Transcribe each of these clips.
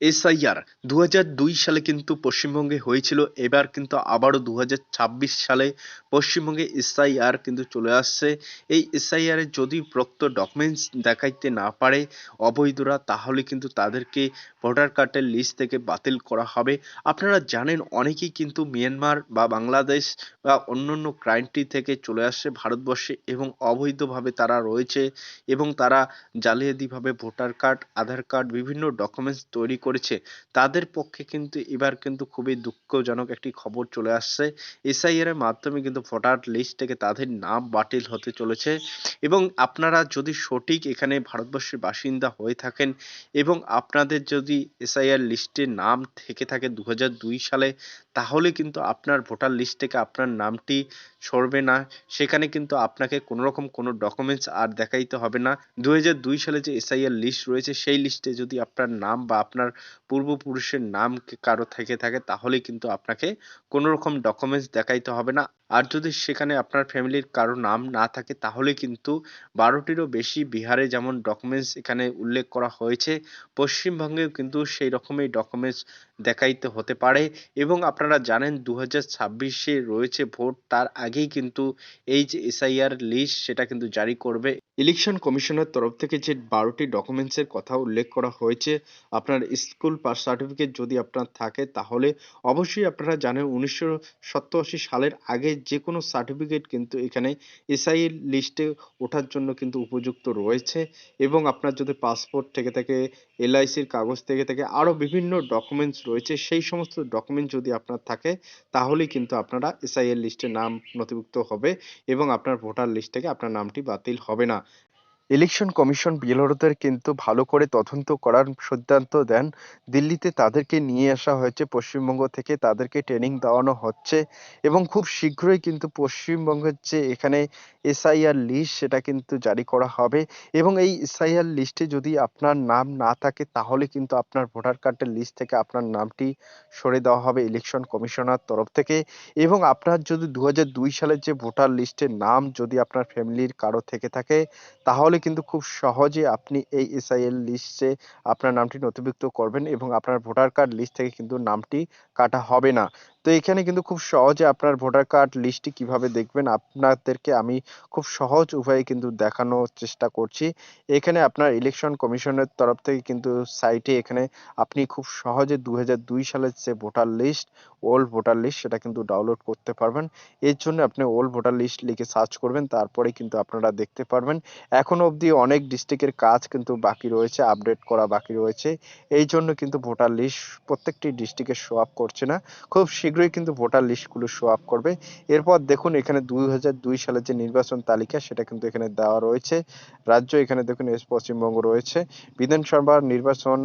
SIR দু দুই সালে কিন্তু পশ্চিমবঙ্গে হয়েছিল। এবার কিন্তু আবারও দু হাজার ছাব্বিশ সালে পশ্চিমবঙ্গে এসআইআর কিন্তু চলে আসছে। এই এসআইআর এর যদি প্রক্ত ডকুমেন্টস দেখাইতে না পারে অবৈধরা, তাহলে কিন্তু তাদেরকে ভোটার কার্ডের লিস্ট থেকে বাতিল করা হবে। আপনারা জানেন অনেকেই কিন্তু মিয়ানমার বা বাংলাদেশ বা অন্যান্য কান্ট্রি থেকে চলে আসছে ভারতবর্ষে এবং অবৈধভাবে তারা রয়েছে এবং তারা জালিয়াতিভাবে ভোটার কার্ড, আধার কার্ড, বিভিন্ন ডকুমেন্টস তৈরি করেছে, তাদের পক্ষে কিন্তু এবার কিন্তু খুবই দুঃখজনক একটি খবর চলে আসছে। এসআইআর এর মাধ্যমে কিন্তু ভোটার লিস্ট থেকে তাদের নাম বাতিল হতে চলেছে এবং আপনারা যদি সঠিক এখানে ভারতবর্ষের বাসিন্দা হয়ে থাকেন এবং আপনাদের যদি এসআইআর লিস্টে নাম থেকে থাকে দু হাজার দুই সালে, তাহলে কিন্তু আপনার ভোটার লিস্ট থেকে আপনার নামটি সরবে না। সেখানে কিন্তু আপনাকে কোনো রকম কোনো ডকুমেন্টস আর দেখাইতে হবে না। দুই হাজার দুই সালে যে এসআইআর লিস্ট রয়েছে, সেই লিস্টে যদি আপনার নাম বা আপনার পূর্বপুরুষের নাম কারও থেকে থাকে তাহলে কিন্তু আপনাকে কোনো রকম ডকুমেন্টস দেখাইতে হবে না। আর যদি সেখানে আপনার ফ্যামিলির কারও নাম না থাকে, তাহলে কিন্তু বারোটিরও বেশি বিহারে যেমন ডকুমেন্টস এখানে উল্লেখ করা হয়েছে, পশ্চিমবঙ্গেও কিন্তু সেই রকমই ডকুমেন্টস দেখাইতে হতে পারে। এবং আপনারা জানেন দু হাজার ছাব্বিশে রয়েছে ভোট, তার আগেই কিন্তু এই যে এসআইআর লিস্ট সেটা কিন্তু জারি করবে। ইলেকশন কমিশনের তরফ থেকে যে বারোটি ডকুমেন্টসের কথা উল্লেখ করা হয়েছে, আপনার স্কুল পাস সার্টিফিকেট যদি আপনার থাকে, তাহলে অবশ্যই আপনারা জানেন উনিশশো সালের আগে যে কোনো সার্টিফিকেট কিন্তু এখানে এসআই লিস্টে ওঠার জন্য কিন্তু উপযুক্ত রয়েছে এবং আপনার যদি পাসপোর্ট থেকে থাকে এলআইসির কাগজ থেকে থাকে, আরও বিভিন্ন ডকুমেন্টস রয়েছে, সেই সমস্ত ডকুমেন্ট যদি আপনার থাকে, তাহলেই কিন্তু আপনারা এসআইএল লিস্টে নাম নথিভুক্ত হবে এবং আপনার ভোটার লিস্ট থেকে আপনার নামটি বাতিল হবে না। ইলেকশন কমিশন বিএলওদের কিন্তু ভালো করে তদন্ত করার সিদ্ধান্ত দেন। দিল্লিতে তাদেরকে নিয়ে আসা হয়েছে, পশ্চিমবঙ্গ থেকে তাদেরকে ট্রেনিং দেওয়ানো হচ্ছে এবং খুব শীঘ্রই কিন্তু পশ্চিমবঙ্গের যে এখানে এসআইআর লিস্ট সেটা কিন্তু জারি করা হবে এবং এই এসআইআর লিস্টে যদি আপনার নাম না থাকে তাহলে কিন্তু আপনার ভোটার কার্ডের লিস্ট থেকে আপনার নামটি সরে দেওয়া হবে ইলেকশন কমিশনার তরফ থেকে এবং আপনার যদি দু হাজার দুই সালের যে ভোটার লিস্টের নাম যদি আপনার ফ্যামিলির কারও থেকে থাকে তাহলে কিন্তু খুব সহজে আপনি এই এসআইএল লিস্টে আপনার নামটি নথিভুক্ত করবেন এবং আপনার ভোটার কার্ড লিস্ট থেকে কিন্তু নামটি কাটা হবে না। তো এখানে কিন্তু খুব সহজে আপনার ভোটার কার্ড লিস্টটি কীভাবে দেখবেন, আপনাদেরকে আমি খুব সহজ উপায়ে কিন্তু দেখানোর চেষ্টা করছি। এখানে আপনার ইলেকশন কমিশনের তরফ থেকে কিন্তু সাইটে এখানে আপনি খুব সহজে দু হাজার দুই সালের যে voter list old voter list সেটা কিন্তু ডাউনলোড করতে পারবেন। এর জন্য আপনি ওল্ড ভোটার লিস্ট লিখে সার্চ করবেন, তারপরে কিন্তু আপনারা দেখতে পারবেন। এখনও অবধি অনেক ডিস্ট্রিক্টের কাজ কিন্তু বাকি রয়েছে আপডেট করা বাকি রয়েছে। এই জন্য কিন্তু ভোটার লিস্ট প্রত্যেকটি ডিস্ট্রিক্টে শো আপ করছে না। খুব শীঘ্রই কিন্তু ভোটার লিস্টগুলো শো আপ করবে। এরপর দেখুন, এখানে দুই হাজার দুই সালের যে নির্বাচন তালিকা, সেটা কিন্তু এখানে দেওয়া রয়েছে। রাজ্য এখানে দেখুন পশ্চিমবঙ্গ রয়েছে। বিধানসভার নির্বাচন,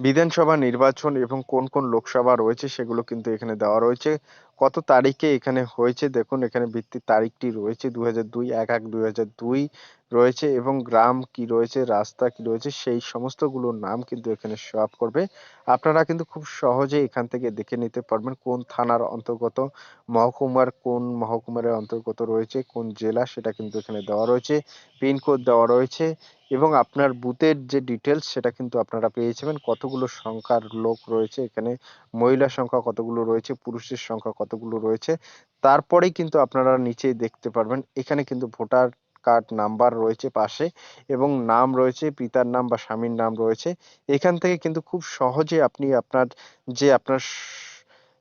বিধানসভা নির্বাচন এবং কোন কোন লোকসভা রয়েছে, সেগুলো কিন্তু এখানে দেওয়া রয়েছে। কত তারিখে এখানে হয়েছে? দেখুন, এখানে ভিত্তির তারিখটি রয়েছে দু হাজার দুই, এক এক দুই হাজার দুই রয়েছে এবং গ্রাম কি রয়েছে, রাস্তা কি রয়েছে, সেই সমস্তগুলোর নাম কিন্তু এখানে শো আপ করবে। আপনারা কিন্তু খুব সহজে এখান থেকে দেখে নিতে পারবেন কোন থানার অন্তর্গত, মহকুমার কোন মহকুমার অন্তর্গত রয়েছে, কোন জেলা সেটা কিন্তু এখানে দেওয়া রয়েছে পিনকোড দেওয়া রয়েছে এবং আপনার বুথের যে ডিটেলস সেটা কিন্তু আপনারা পেয়ে যাবেন। কতগুলো সংখ্যার লোক রয়েছে এখানে, মহিলা সংখ্যা কতগুলো রয়েছে, পুরুষের সংখ্যা কতগুলো রয়েছে। তারপরেই কিন্তু আপনারা নিচে দেখতে পারবেন। এখানে কিন্তু ভোটার কার্ড নাম্বার রয়েছে পাশে এবং নাম রয়েছে, পিতার নাম বা স্বামীর নাম রয়েছে। এখান থেকে কিন্তু খুব সহজে আপনি আপনার যে আপনার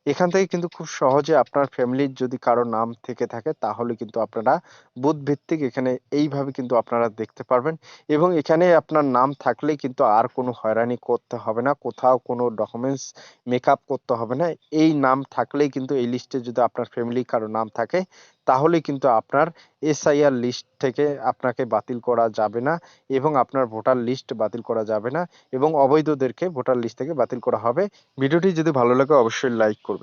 এখান থেকে কিন্তু খুব সহজে আপনার ফ্যামিলির যদি কারও নাম থেকে থাকে, তাহলে কিন্তু আপনারা বুথ ভিত্তিক এখানে এইভাবে কিন্তু আপনারা দেখতে পারবেন। এবং এখানে আপনার নাম থাকলে কিন্তু আর কোনো হয়রানি করতে হবে না, কোথাও কোনো ডকুমেন্টস মেকআপ করতে হবে না। এই নাম থাকলেই কিন্তু এই লিস্টে যদি আপনার ফ্যামিলির কারও নাম থাকে তাহলে কিন্তু আপনার এসআইআর লিস্ট থেকে আপনাকে বাতিল করা যাবে না এবং আপনার ভোটার লিস্ট বাতিল করা যাবে না এবং অবৈধদেরকে ভোটার লিস্ট থেকে বাতিল করা হবে। ভিডিওটি যদি ভালো লাগে অবশ্যই লাইক করবেন।